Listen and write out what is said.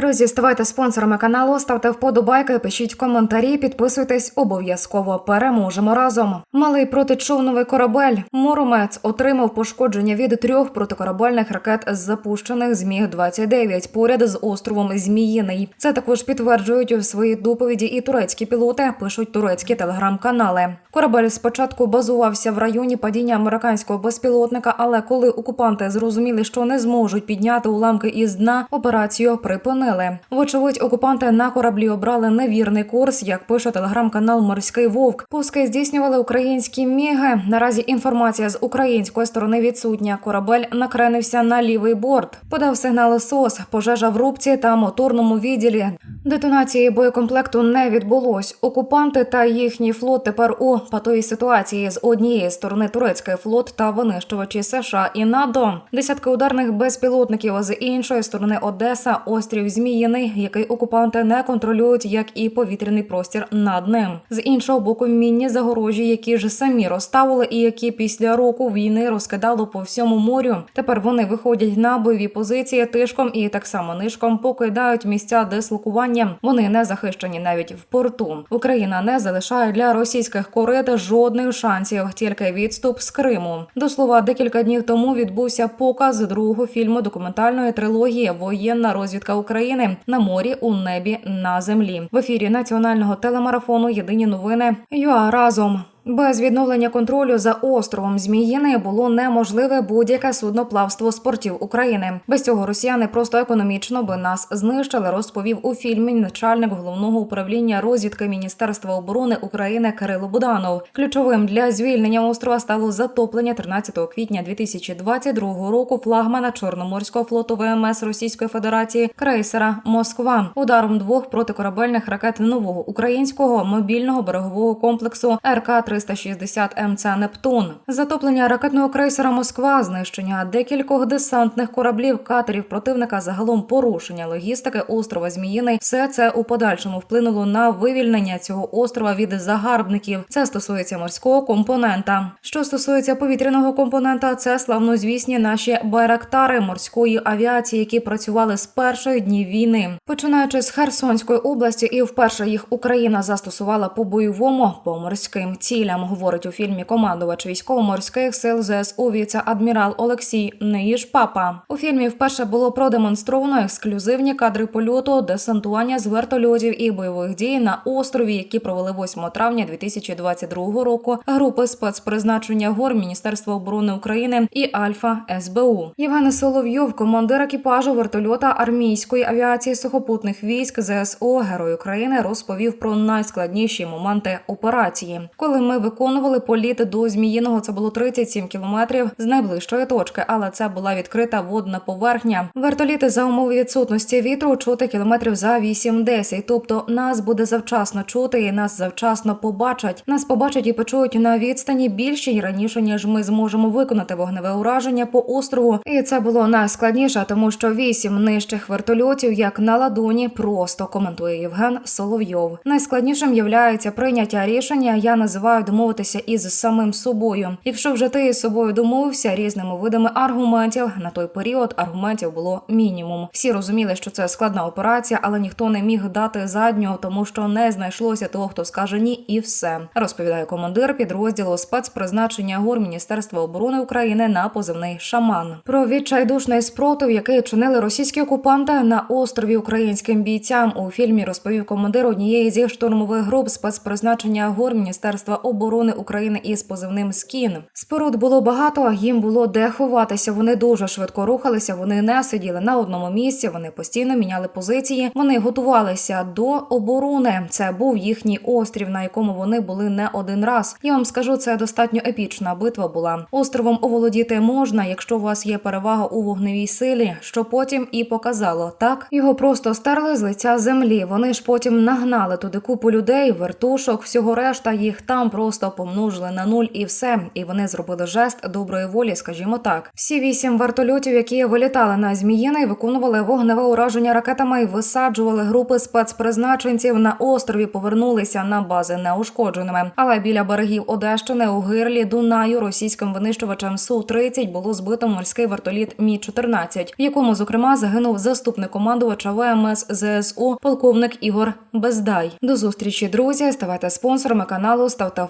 Друзі, ставайте спонсорами каналу, ставте вподобайки, пишіть коментарі, підписуйтесь обов'язково. Переможемо разом. Малий протичовновий корабель Моромець отримав пошкодження від трьох протикорабельних ракет, запущених з міг 29 поряд з островом Зміїний. Це також підтверджують у своїй доповіді і турецькі пілоти. Пишуть турецькі телеграм-канали. Корабель спочатку базувався в районі падіння американського безпілотника, але коли окупанти зрозуміли, що не зможуть підняти уламки із дна, операцію припинили. Вочевидь, окупанти на кораблі обрали невірний курс, як пише телеграм-канал Морський Вовк. Пуски здійснювали українські міги. Наразі інформація з української сторони відсутня. Корабель накренився на лівий борт. Подав сигнали СОС, пожежа в рубці та моторному відділі. Детонації боєкомплекту не відбулось. Окупанти та їхній флот тепер у патовій ситуації з однієї сторони турецький флот та винищувачі США і НАТО. Десятки ударних безпілотників з іншої сторони Одеса, острів Зміїний, який окупанти не контролюють, як і повітряний простір над ним. З іншого боку, мінні загорожі, які ж самі розставили, і які після року війни розкидало по всьому морю. Тепер вони виходять на бойові позиції тишком і так само нишком покидають місця дислокування. Вони не захищені навіть в порту. Україна не залишає для російських корит жодних шансів, тільки відступ з Криму. До слова, декілька днів тому відбувся показ другого фільму документальної трилогії Воєнна розвідка України на морі, у небі, на землі. В ефірі національного телемарафону Єдині новини ЮА разом. Без відновлення контролю за островом Зміїний було неможливе будь-яке судноплавство з портів України. Без цього росіяни просто економічно би нас знищили. Розповів у фільмі начальник головного управління розвідки Міністерства оборони України Кирило Буданов. Ключовим для звільнення острова стало затоплення 13 квітня 2022 року флагмана Чорноморського флоту ВМС Російської Федерації крейсера Москва ударом двох протикорабельних ракет нового українського мобільного берегового комплексу РК 360 МЦ Нептун, затоплення ракетного крейсера Москва, знищення декількох десантних кораблів, катерів противника, загалом порушення логістики острова Зміїний. Все це у подальшому вплинуло на вивільнення цього острова від загарбників. Це стосується морського компонента. Що стосується повітряного компонента, це славнозвісні наші байрактари морської авіації, які працювали з перших днів війни, починаючи з Херсонської області, і вперше їх Україна застосувала по бойовому по морським цілям. Говорить у фільмі командувач військово-морських сил ЗСУ віце-адмірал Олексій Неїж Папа. У фільмі вперше було продемонстровано ексклюзивні кадри польоту, десантування з вертольотів і бойових дій на острові, які провели 8 травня 2022 року. Групи спецпризначення гор Міністерства оборони України і Альфа СБУ. Євген Соловйов, командир екіпажу вертольота армійської авіації сухопутних військ ЗСУ, герой України, розповів про найскладніші моменти операції. Коли ми виконували політ до Зміїного, це було 37 кілометрів з найближчої точки, але це була відкрита водна поверхня. Вертоліти за умови відсутності вітру чути кілометрів за 8-10. Тобто нас буде завчасно чути, і нас завчасно побачать. Нас побачать і почують на відстані більше й раніше, ніж ми зможемо виконати вогневе ураження по острову. І це було найскладніше, тому що вісім нижчих вертольотів, як на ладоні, просто коментує Євген Соловйов. Найскладнішим являється прийняття рішення. Я називаю домовитися із самим собою. Якщо вже ти із собою домовився різними видами аргументів, на той період аргументів було мінімум. Всі розуміли, що це складна операція, але ніхто не міг дати заднього, тому що не знайшлося того, хто скаже ні, і все. Розповідає командир підрозділу спецпризначення гор Міністерства оборони України на позивний шаман. Про відчайдушний спротив, який чинили російські окупанти на острові українським бійцям. У фільмі розповів командир однієї зі штурмових груп спецпризначення гор Міністерства оборони України із позивним Скін. Споруд було багато, їм було де ховатися. Вони дуже швидко рухалися. Вони не сиділи на одному місці. Вони постійно міняли позиції. Вони готувалися до оборони. Це був їхній острів, на якому вони були не один раз. Я вам скажу, це достатньо епічна битва була. Островом оволодіти можна, якщо у вас є перевага у вогневій силі, що потім і показало. Так його просто стерли з лиця землі. Вони ж потім нагнали туди купу людей, вертушок, всього решта їх там просто помножили на нуль і все. І вони зробили жест доброї волі, скажімо так. Всі вісім вертольотів, які вилітали на Зміїний, виконували вогневе ураження ракетами і висаджували групи спецпризначенців на острові. Повернулися на бази неушкодженими. Але біля берегів Одещини у гирлі Дунаю російським винищувачем су 30 було збито морський вертоліт Мі 14 в якому зокрема загинув заступник командувача ВМС ЗСУ полковник Ігор Бездай. До зустрічі, друзі. Ставайте спонсорами каналу, ставте